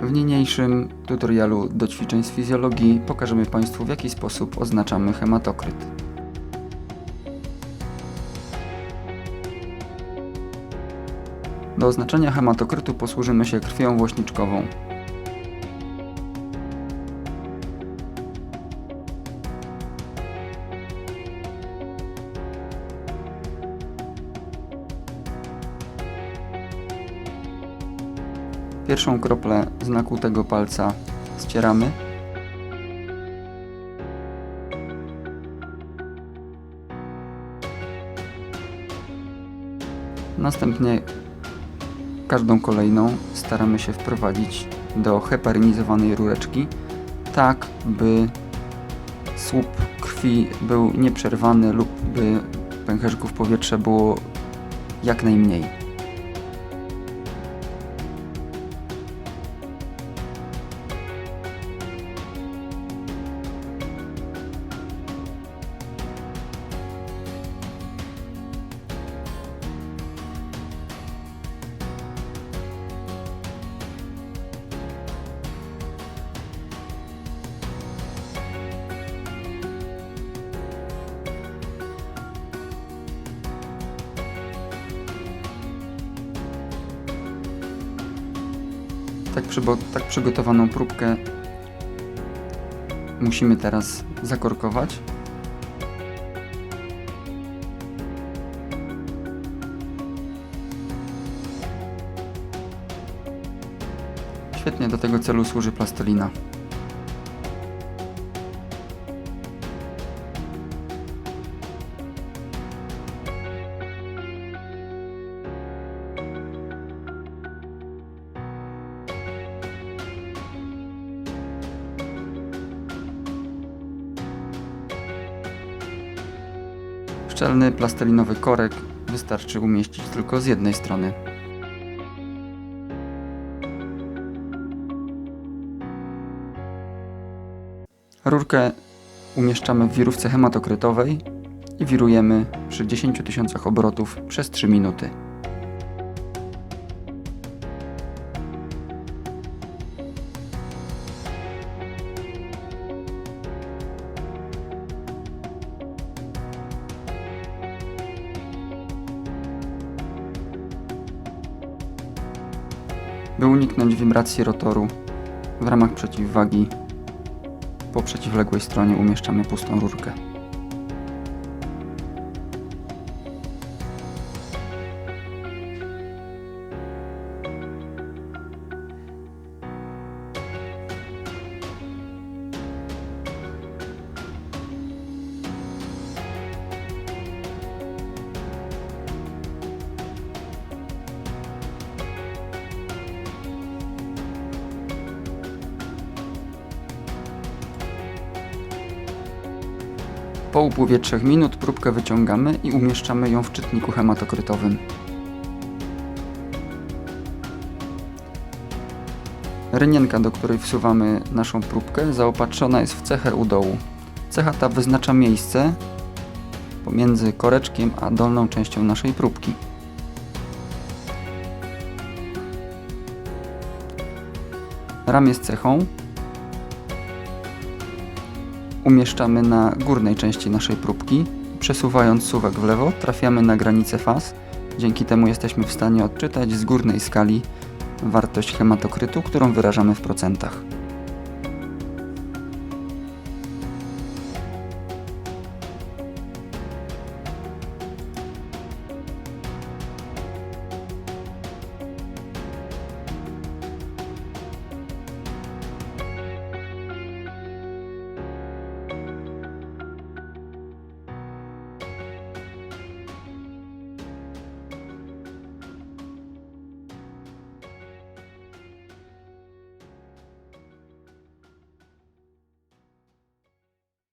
W niniejszym tutorialu do ćwiczeń z fizjologii pokażemy Państwu w jaki sposób oznaczamy hematokryt. Do oznaczenia hematokrytu posłużymy się krwią włośniczkową. Pierwszą kroplę z nakłutego palca ścieramy. Następnie każdą kolejną staramy się wprowadzić do heparynizowanej rureczki, tak by słup krwi był nieprzerwany lub by pęcherzyków powietrza było jak najmniej. Tak, tak przygotowaną próbkę musimy teraz zakorkować. Świetnie do tego celu służy plastelina. Szczelny plastelinowy korek wystarczy umieścić tylko z jednej strony. Rurkę umieszczamy w wirówce hematokrytowej i wirujemy przy 10 tysiącach obrotów przez 3 minuty. By uniknąć wibracji rotoru w ramach przeciwwagi po przeciwległej stronie umieszczamy pustą rurkę. Po upływie 3 minut próbkę wyciągamy i umieszczamy ją w czytniku hematokrytowym. Rynienka, do której wsuwamy naszą próbkę, zaopatrzona jest w cechę u dołu. Cecha ta wyznacza miejsce pomiędzy koreczkiem a dolną częścią naszej próbki. Ramię z cechą umieszczamy na górnej części naszej próbki. Przesuwając suwak w lewo, trafiamy na granicę faz. Dzięki temu jesteśmy w stanie odczytać z górnej skali wartość hematokrytu, którą wyrażamy w procentach.